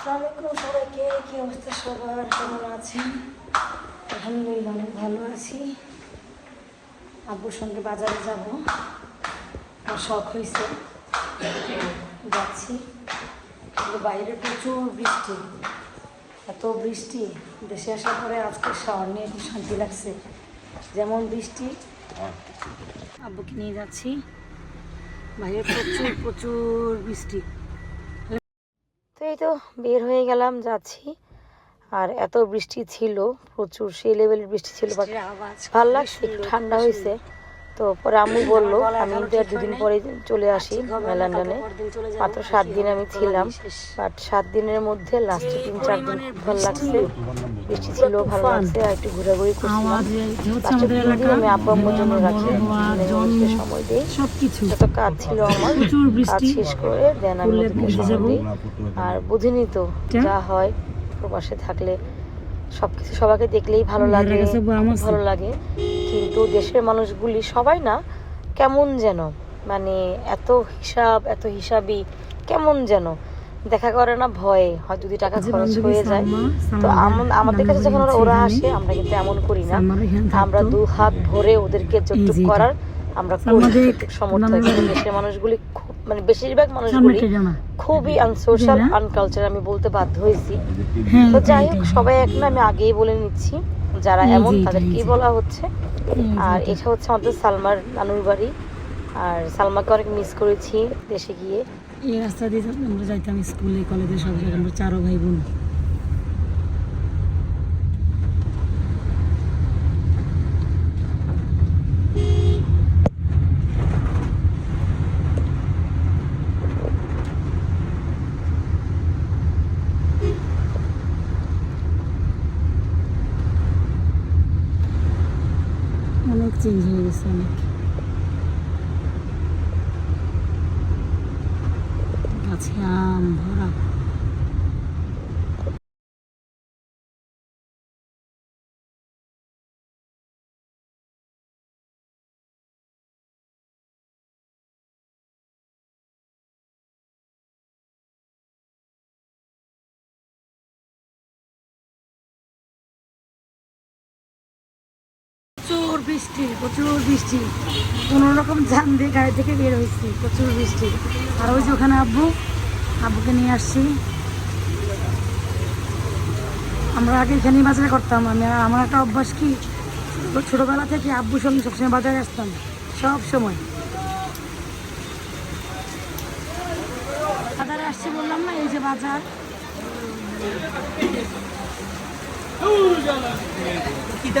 আসসালামাইকুম সবাইকে, কি অবস্থা সবার? কেমন আছেন? আলহামদুলিল্লাহ অনেক ভালো আছি। আব্বুর সঙ্গে বাজারে যাব। আমার শখ হয়েছে যাচ্ছি। কিন্তু বাইরে প্রচুর বৃষ্টি। এত বৃষ্টি। দেশে আসার পরে আজকে শাওয়ার নিয়ে খুব শান্তি লাগছে। যেমন বৃষ্টি। আব্বুকে নিয়ে যাচ্ছি। বাইরে প্রচুর প্রচুর বৃষ্টি। তো এই তো বের হয়ে গেলাম যাচ্ছি। আর এত বৃষ্টি ছিল প্রচুর সেই লেভেলের বৃষ্টি ছিল ভালো ভালো লাগছে ঠান্ডা হয়েছে। তো পরে আম্মু বলল আমি দুদিন পরে চলে আসি লন্ডনে মাত্র সাত দিন আমি ছিলাম বাট সাত দিনের মধ্যে লাস্টে তিন চার দিন খুব ভালো লাগছে। বৃষ্টি ছিল ভালো লাগছে আর একটু ঘোরাঘুরি করছিলাম। আমি আব্বু আম্মুর জন্য রাখি সময় দিই যত কাজ ছিল আমার কাজ শেষ করে দেন আমি ওদেরকে সময় দিই আর বুঝিনি তো যা। হয় প্রবাসে থাকলে সবকিছু সবাইকে দেখলেই ভালো লাগে কাছে ভালো লাগে। কিন্তু দেশের মানুষগুলি সবাই না কেমন যেন মানে এত হিসাব এত হিসাবই কেমন যেন। দেখা করে না ভয়ে হয় যদি টাকা খরচ হয়ে যায়। তো আমাদের কাছে যখন ওরা- ওরা আসে আমরা কিন্তু এমন করি না। আমরা দু হাত ভরে ওদেরকে যতটুকু করার আমরা। দেশের মানুষগুলি মানে বেশিরভাগ মানুষগুলি খুবই আনসোশাল আনকালচার আমি বলতে বাধ্য হয়েছি। হ্যাঁ তো যাই হোক সবাই এক না আমি আগেই বলে নিচ্ছি যারা এমন তাদেরকেই বলা হচ্ছে? আর এটা। হচ্ছে আমাদের সালমার নানুর বাড়ি। আর সালমাকে অনেক মিস করেছি দেশে গিয়ে। এই রাস্তা দিয়ে আমরা যাইতাম স্কুলে কলেজে সব জায়গায় আমরা চারো ভাই বোন। অনেক চেঞ্জ হয়ে গেছে অনেক। গাছে আম ভরা। বৃষ্টি, প্রচুর বৃষ্টি। কোনো রকম জান দিয়ে গাড়ি থেকে বের হয়েছি, প্রচুর বৃষ্টি। আর ওই যে ওখানে আব্বু, আব্বুকে নিয়ে আসছি। আমরা আগে এখানেই বাজারে করতাম। আমি আমার একটা অভ্যাস কি? ছোট- ছোটবেলা থেকে আব্বুর সঙ্গে সবসময় বাজারে আসতাম, সব সময়। বাজারে আসছি বললাম না, এই যে বাজার। দেখি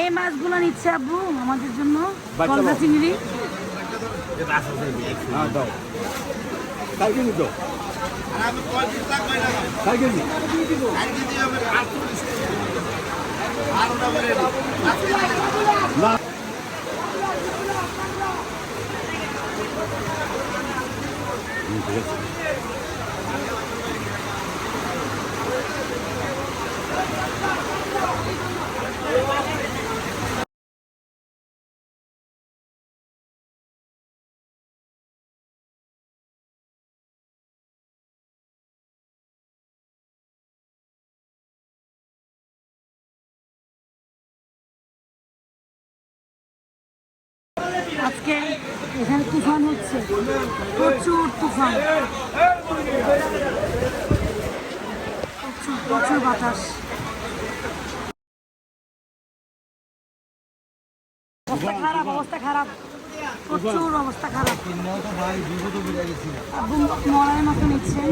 এই মাছগুলো নিচ্ছে আব্বু আমাদের জন্য কলকা চিংড়ি আজকে এখানে তুফান হচ্ছে। প্রচুর তুফান। প্রচুর প্রচুর বাতাস। অবস্থা খারাপ অবস্থা খারাপ। প্রচুর অবস্থা খারাপ। মলার মতো নিচ্ছি।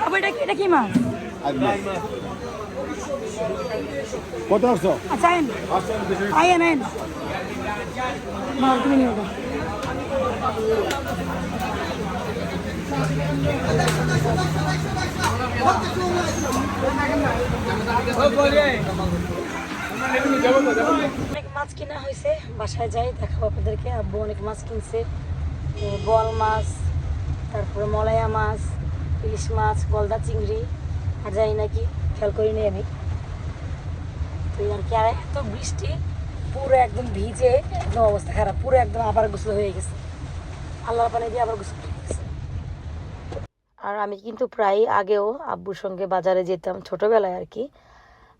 আবার এটা কি- এটা কি মাছ? কত আসছো? আচ্ছা আইন। আইন আইন। মাছ তুমি নিয়ে যাও। অনেক মাছ কিনা হয়েছে, বাসায় যাই, দেখাবো আপনাদেরকে। আব্বু অনেক মাছ কিনছে। বল মাছ, তারপরে মলায়া মাছ, ইলিশ মাছ, গলদা চিংড়ি। আর যাই নাকি, খেয়াল করিনি আমি। তো আর কি, আর এত বৃষ্টি, পুরো একদম ভিজে, একদম অবস্থা খারাপ, পুরো একদম আবার গোসল হয়ে গেছে। আল্লাহর পানি দিয়ে আবার গোসল আর আমি কিন্তু প্রায় আগেও আব্বুর সঙ্গে বাজারে যেতাম ছোটবেলায় আর কি।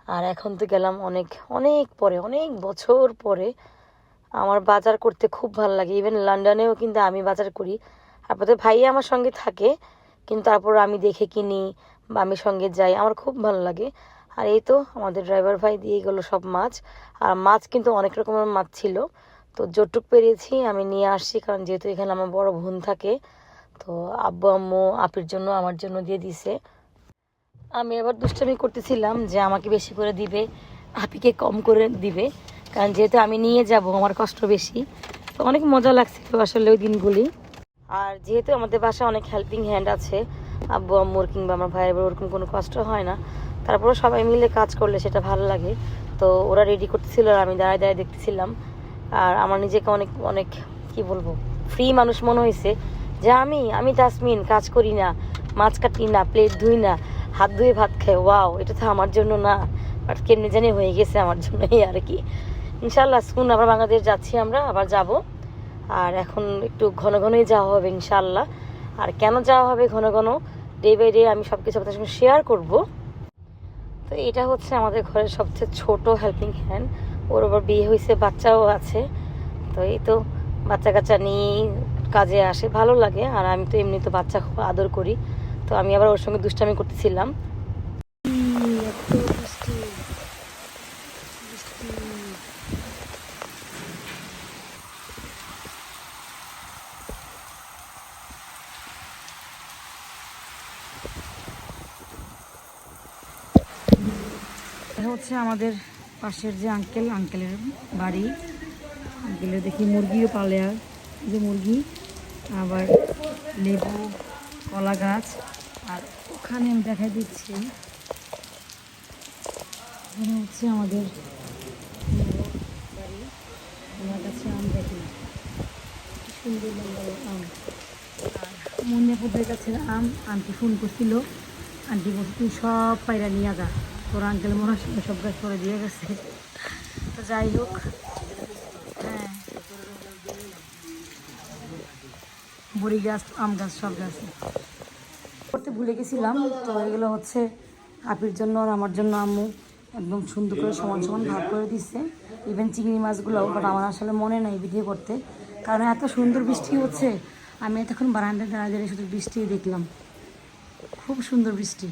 আর এখন তো গেলাম অনেক অনেক পরে, অনেক বছর পরে। আমার বাজার করতে খুব ভালো লাগে। ইভেন লন্ডনেও কিন্তু আমি বাজার করি। আপনাদের ভাই আমার সঙ্গে থাকে, কিন্তু তারপর আমি দেখে কিনি বা আমি সঙ্গে যাই, আমার খুব ভালো লাগে। আর এই তো আমাদের ড্রাইভার ভাই দিয়ে গেলো সব মাছ। আর মাছ কিন্তু অনেক রকমের মাছ ছিল। তো যতটুক পেরেছি আমি নিয়ে আসছি, কারণ যেহেতু এখানে আমার বড় বোন থাকে তো আব্বু, আম্মু, আপির জন্য, আমার জন্য দিয়ে দিছে। আমি এবার দুষ্টামি করতেছিলাম যে আমাকে বেশি করে দিবে, আপিকে কম করে দিবে। কারণ যেহেতু আমি নিয়ে যাব, আমার কষ্ট বেশি। তো অনেক মজা লাগছিল আসলে ওই দিনগুলি। আর যেহেতু আমাদের বাসায় অনেক হেল্পিং হ্যান্ড আছে, আব্বু, আম্মুর কিংবা আমার ভাইয়ের ওরকম কোনো কষ্ট হয় না। তারপরে সবাই মিলে কাজ করলে সেটা ভালো লাগে। তো ওরা রেডি করতেছিল আর আমি দাঁড়ায় দাঁড়ায় দেখতেছিলাম। আর আমার নিজেকে অনেক অনেক, কি বলব ফ্রি মানুষ মনে হয়েছে যে আমি আমি তাসমিন কাজ করি না, মাছ কাটি না প্লেট ধুই না, হাত ধুয়ে ভাত খাই ওয়াও এটা তো আমার জন্য না বাট কেমনি জানি হয়ে গেছে আমার জন্য এই আর কি। ইনশাল্লাহ শুন আবার বাংলাদেশ যাচ্ছি আমরা, আবার যাব। আর এখন একটু ঘন ঘনই যাওয়া হবে ইনশাল্লাহ আর কেন যাওয়া হবে ঘন ঘন ডে বাই ডে আমি সব কিছু আপনাদের সঙ্গে শেয়ার করব। তো এটা হচ্ছে আমাদের ঘরের সবচেয়ে ছোট হেল্পিং হ্যান্ড ওর আবার বিয়ে হয়েছে, বাচ্চাও আছে। তো এই তো বাচ্চা কাচ্চা নিয়ে কাজে আসে, ভালো লাগে। আর আমি তো এমনি তো বাচ্চা খুব আদর করি। তো আমি আবার ওর সঙ্গে দুষ্টামি করতেছিলাম। হচ্ছে আমাদের পাশের যে আঙ্কেল আঙ্কেলের বাড়ি। আঙ্কেলের দেখি মুরগিও পালে আর যে মুরগি, আবার লেবু, কলা গাছ, আর ওখানে আমি দেখা দিচ্ছি। এখানে হচ্ছে আমাদের বাড়ি কাছে আম আর মুন্নাপুদের কাছে আম, আন্টি ফোন করছিল। আন্টি বলছে, তুই সব পায়রা নিয়ে যা। তোর আঙ্কেল মনে হয় সব গাছ করে দিয়ে গেছে। তো যাই হোক হ্যাঁ বড়ি গাছ, আম গাছ, সব গাছ। করতে ভুলে গেছিলাম, তো এগুলো হচ্ছে আপির জন্য আর আমার জন্য আম্মু একদম সুন্দর করে সমান সমান ভাগ করে দিচ্ছে। ইভেন চিংড়ি মাছগুলোও বাট আমার আসলে মনে নেই ভিডিও করতে। কারণ এত সুন্দর বৃষ্টি হচ্ছে, আমি এতক্ষণ বারান্দায় দাঁড়িয়ে দাঁড়িয়ে শুধু বৃষ্টি দেখলাম। খুব সুন্দর বৃষ্টি।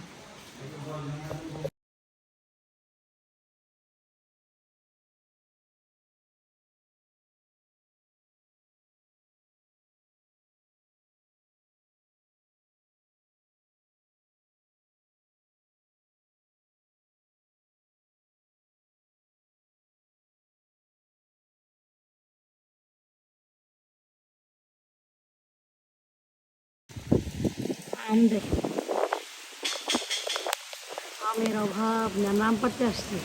আম দেখো আমের অভাব না নাম পাড়তে আসছি